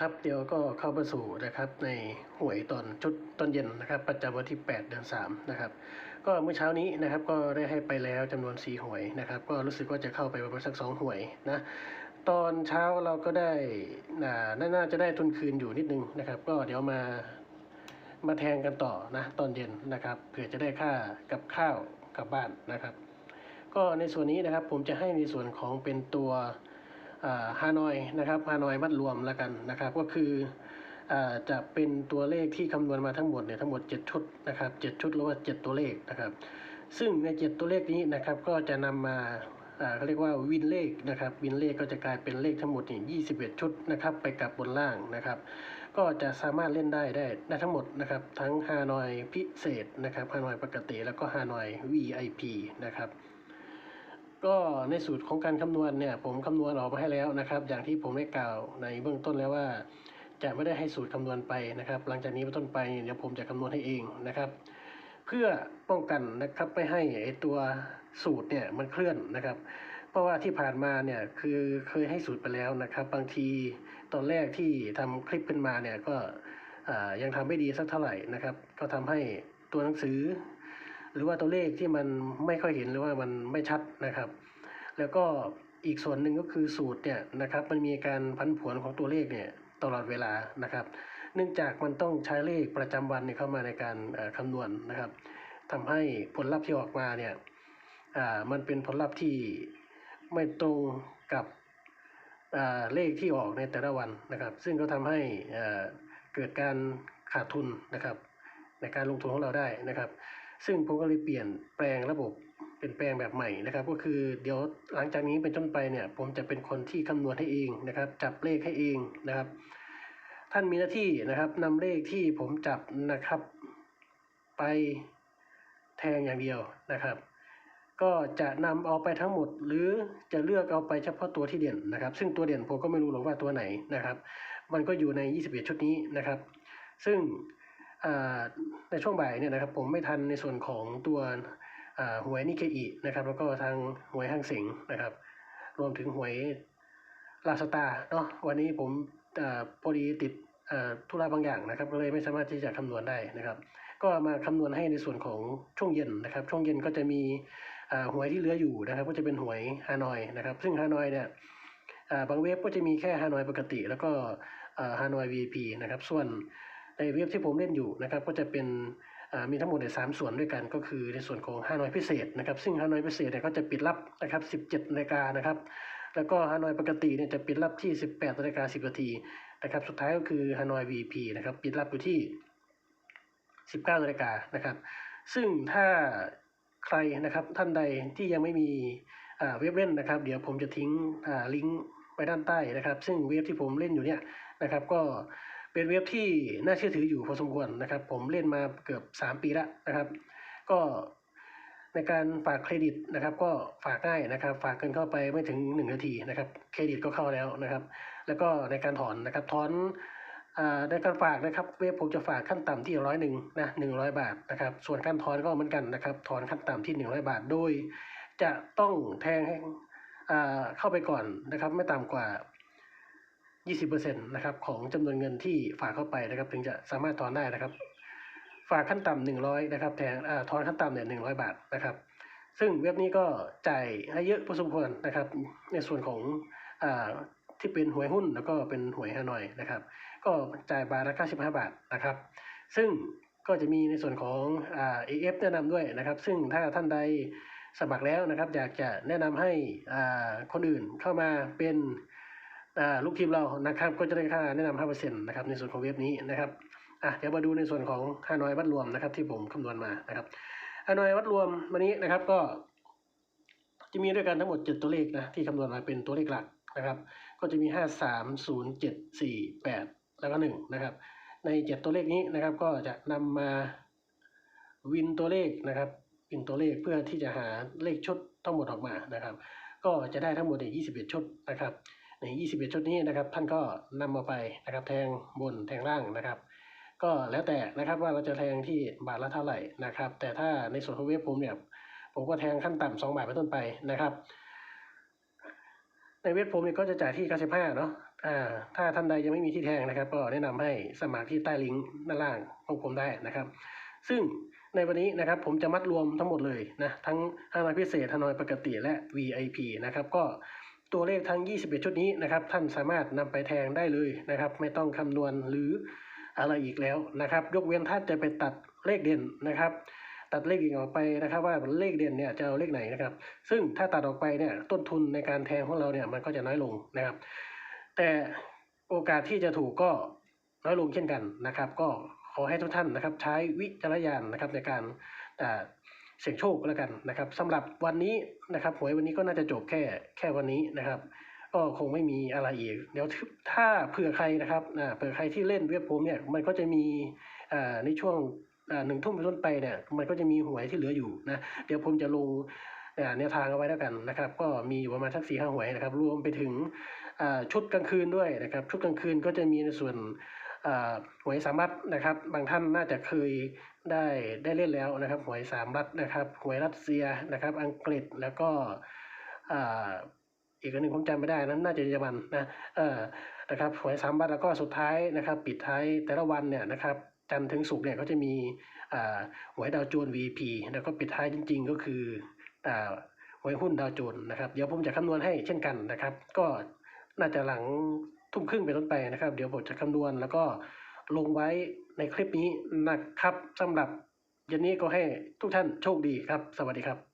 ครับเดี๋ยวก็เข้ามาสู่นะครับในหวยตอนชุดตอนเย็นนะครับ ประจำวันที่ 8 เดือน3นะครับก็เมื่อเช้านี้นะครับก็ได้ให้ไปแล้วจำนวน 4 หวยนะครับ ก็รู้สึกว่าจะเข้าไปประมาณสัก 2 หวยนะตอนเช้าเราก็ได้น่าน่าจะได้ทุนคืนอยู่นิดนึงนะครับ ก็เดี๋ยวมามาแทงกันต่อนะตอนเย็นนะครับเผื่อจะได้ค่ากับข้าวกลับบ้านนะครับ ก็ในส่วนนี้นะครับผมจะให้ในส่วนของเป็นตัว ฮานอยนะครับฮานอยมัดรวมแล้วกันนะครับ ก็คือจะเป็นตัวเลขที่คำนวณมาทั้งหมดเนี่ยทั้งหมด 7 ชุดนะครับ7ชุดหรือว่า 7 ตัวเลขนะครับ ซึ่งใน 7 ตัวเลขนี้นะครับก็จะนำมาอ่าเขาเรียกว่าวินเลขนะครับวินเลขก็จะกลายเป็นเลขทั้งหมดนี่21 ชุดนะครับไปกับบนล่างนะครับ ก็จะสามารถเล่นได้ได้ได้ทั้งหมดนะครับทั้งฮานอยพิเศษนะครับฮานอยปกติแล้วก็ฮานอย VIP นะครับ ก็ในสูตรของการคำนวณเนี่ยผมคำนวณออกมาให้แล้วนะครับ อย่างที่ผมได้กล่าวในเบื้องต้นแล้วว่า จะไม่ได้ให้สูตรคำนวณไปนะครับ หลังจากนี้เป็นต้นไปเดี๋ยวผมจะคำนวณให้เองนะครับ เพื่อป้องกันนะครับไม่ให้ไอตัวสูตรเนี่ยมันเคลื่อนนะครับ เพราะว่าที่ผ่านมาเนี่ยคือเคยให้สูตรไปแล้วนะครับ บางทีตอนแรกที่ทำคลิปขึ้นมาเนี่ยก็ยังทำไม่ดีสักเท่าไหร่นะครับ ก็ทำให้ตัวหนังสือ หรือว่าตัวเลขที่มันไม่ค่อยเห็นหรือว่ามันไม่ชัดนะครับ แล้วก็อีกส่วนหนึ่งก็คือสูตรเนี่ยนะครับมันมีการพันผวนของตัวเลขเนี่ยตลอดเวลานะครับ เนื่องจากมันต้องใช้เลขประจำวันเนเข้ามาในการเอ่อคำนวณนะครับทำให้ผลลัพธ์ที่ออกมาเนี่ยอ่ามันเป็นผลลัพธ์ที่ไม่ตรงกับอ่าเลขที่ออกในแต่ละวันนะครับ ซึ่งก็ทำให้อ่อเกิดการขาดทุนนะครับ ในการลงทุนของเราได้นะครับ ซึ่งผมก็เลยเปลี่ยนแปลงระบบ เป็นแปลงแบบใหม่นะครับ ก็คือเดี๋ยวหลังจากนี้เป็นต้นไปเนี่ย ผมจะเป็นคนที่คำนวณให้เองนะครับ จับเลขให้เองนะครับ ท่านมีหน้าที่นะครับนำเลขที่ผมจับนะครับ ไปแทงอย่างเดียวนะครับ ก็จะนำเอาไปทั้งหมด หรือจะเลือกเอาไปเฉพาะตัวที่เด่นนะครับ ซึ่งตัวเด่นผมก็ไม่รู้หรอกว่าตัวไหนนะครับ มันก็อยู่ใน 21 ชุดนี้นะครับ ซึ่งในช่วงบ่ายเนี่ยนะครับ ผมไม่ทันในส่วนของตัว หวยนิเคอีนะครับ แล้วก็ทางหวยห้างเสงนะครับ รวมถึงหวยลาสตาเนาะวันนี้ผมอพอดีติดธุระบางอย่างนะครับ ก็เลยไม่สามารถที่จะคำนวณได้นะครับ ก็มาคำนวณให้ในส่วนของช่วงเย็นนะครับ ช่วงเย็นก็จะมีหวยที่เหลืออยู่นะครับ ก็จะเป็นหวยฮานอยนะครับ ซึ่งฮานอยเนี่ยบางเว็บก็จะมีแค่ฮานอยปกติ แล้วก็ฮานอย VIP นะครับ ส่วนในเว็บที่ผมเล่นอยู่นะครับ ก็จะเป็น มีทั้งหมดในสามส่วนด้วยกันก็คือในส่วนของฮานอยพิเศษนะครับ ซึ่งฮานอยพิเศษเนี่ยก็จะปิดรับนะครับ 17นาฬิกานะครับ แล้วก็ฮานอยปกติเนี่ยจะปิดรับที่ 18นาฬิกา10นาทีนะครับ สุดท้ายก็คือฮานอย VP นะครับ ปิดรับอยู่ที่ 19นาฬิกานะครับ ซึ่งถ้าใครนะครับท่านใดที่ยังไม่มีเว็บเล่นนะครับ เดี๋ยวผมจะทิ้งลิงก์ไว้ด้านใต้นะครับ ซึ่งเว็บที่ผมเล่นอยู่เนี่ยนะครับก็ เป็นเว็บที่น่าเชื่อถืออยู่พอสมควรนะครับ ผมเล่นมาเกือบ 3 ปีแล้วนะครับ ก็ในการฝากเครดิตนะครับ ก็ฝากง่ายนะครับ ฝากเงินเข้าไปไม่ถึง 1 นาทีนะครับ เครดิตก็เข้าแล้วนะครับ แล้วก็ในการถอนนะครับถอนอ่าในการฝากนะครับเว็บผมจะฝากขั้นต่ำที่ร้อยหนึ่งนะหนึ่งร้อยบาทนะครับส่วนการถอนก็เหมือนกันนะครับถอนขั้นต่ำที่หนึ่งร้อยบาทโดย จะต้องแทงอ่าเข้าไปก่อนนะครับ ไม่ต่ำกว่า 20%นะครับของจำนวนเงินที่ฝากเข้าไปนะครับ ถึงจะสามารถถอนได้นะครับ ฝากขั้นต่ำหนึ่งร้อยนะครับแทนอ่าถอนขั้นต่ำเนี่ยหนึ่งร้อยบาทนะครับ ซึ่งเว็บนี้ก็จ่ายให้เยอะพอสมควรนะครับ ในส่วนของอ่าที่เป็นหวยหุ้นแล้วก็เป็นหวยฮานอยนะครับ ก็จ่ายบาทละ95 บาทนะครับ ซึ่งก็จะมีในส่วนของอ่า AF แนะนำด้วยนะครับ ซึ่งถ้าท่านใดสมัครแล้วนะครับ อยากจะแนะนำให้อ่าคนอื่นเข้ามาเป็น ลูกทีมเรานะครับก็จะได้ค่าแนะนำ5%นต์นะครับในส่วนของเว็บนี้นะครับอะเดี๋ยวมาดูในส่วนของฮานอยวัดรวมนะครับ ที่ผมคำนวณมานะครับฮานอยวัดรวมวันนี้นะครับก็ จะมีด้วยกันทั้งหมด 7 ตัวเลขนะที่คำนวณมาเป็นตัวเลขหลักนะครับ ก็จะมี 5 3 0 7 4 8 แล้วก็1นะครับใน 7 ตัวเลขนี้นะครับก็จะนำมาวินตัวเลขนะครับวินตัวเลขเพื่อที่จะหาเลขชุดทั้งหมดออกมานะครับ ก็จะได้ทั้งหมดใน21ชุดนะครับ ใน 21 ชุดนี้นะครับ ท่านก็นำมาไปนะครับ แทงบนแทงล่างนะครับ ก็แล้วแต่นะครับว่าเราจะแทงที่บาทละเท่าไหร่นะครับ แต่ถ้าในส่วนของเว็บผมเนี่ยผมก็แทงขั้นต่ำสองบาทเป็นต้นไปนะครับ ในเว็บผมเนี่ยก็จะจ่ายที่ 95 เนาะอ่าถ้าท่านใดยังไม่มีที่แทงนะครับ ก็แนะนำให้สมัครที่ใต้ลิงก์ด้านล่างของผมได้นะครับ ซึ่งในวันนี้นะครับผมจะมัดรวมทั้งหมดเลยนะทั้งฮานอยพิเศษฮานอยปกติและ VIP นะครับก็ ตัวเลขทั้ง 21 ชุดนี้นะครับ ท่านสามารถนำไปแทงได้เลยนะครับ ไม่ต้องคำนวณหรืออะไรอีกแล้วนะครับ ยกเว้นท่านจะไปตัดเลขเด่นนะครับ ตัดเลขเด่นออกไปนะครับ ว่าเลขเด่นเนี่ยจะเอาเลขไหนนะครับ ซึ่งถ้าตัดออกไปเนี่ยต้นทุนในการแทงของเราเนี่ยมันก็จะน้อยลงนะครับ แต่โอกาสที่จะถูกก็น้อยลงเช่นกันนะครับ ก็ขอให้ทุกท่านนะครับ ใช้วิจารณญาณนะครับในการอ่า เสี่ยงโชคแล้วกันนะครับสำหรับวันนี้นะครับหวยวันนี้ก็น่าจะจบแค่แค่วันนี้นะครับ ก็คงไม่มีอะไรอีก เดี๋ยวถ้าเผื่อใครนะครับอ่าเผื่อใครที่เล่นเว็บผมเนี่ยมันก็จะมีอ่าในช่วงหนึ่งทุ่มเป็นต้นไปเนี่ยมันก็จะมีหวยที่เหลืออยู่นะเดี๋ยวผมจะลงอ่าแนวทางเอาไว้แล้วกันนะครับ ก็มีอยู่ประมาณสักสี่ห้าหวยนะครับ รวมไปถึงอ่าชุดกลางคืนด้วยนะครับ ชุดกลางคืนก็จะมีในส่วน หวยสามรัฐนะครับ บางท่านน่าจะเคยได้ได้เล่นแล้วนะครับ หวยสามรัฐนะครับ หวยรัสเซียนะครับ อังกฤษแล้วก็อีกอันหนึ่งผมจำไม่ได้นั้นน่าจะเยอรมันนะเออนะครับหวยสามรัฐแล้วก็สุดท้ายนะครับ ปิดท้ายแต่ละวันเนี่ยนะครับจันทร์ถึงศุกร์เนี่ยก็จะมีอ่าหวยดาวโจนส์ VP แล้วก็ปิดท้ายจริง ๆ ก็คืออ่าหวยหุ้นดาวโจนส์นะครับ เดี๋ยวผมจะคำนวณให้เช่นกันนะครับ ก็น่าจะหลัง ทุ่มครึ่งเป็นต้นไปนะครับ เดี๋ยวผมจะคำนวณแล้วก็ลงไว้ในคลิปนี้นะครับสำหรับเย็นนี้ก็ให้ทุกท่านโชคดีครับ สวัสดีครับ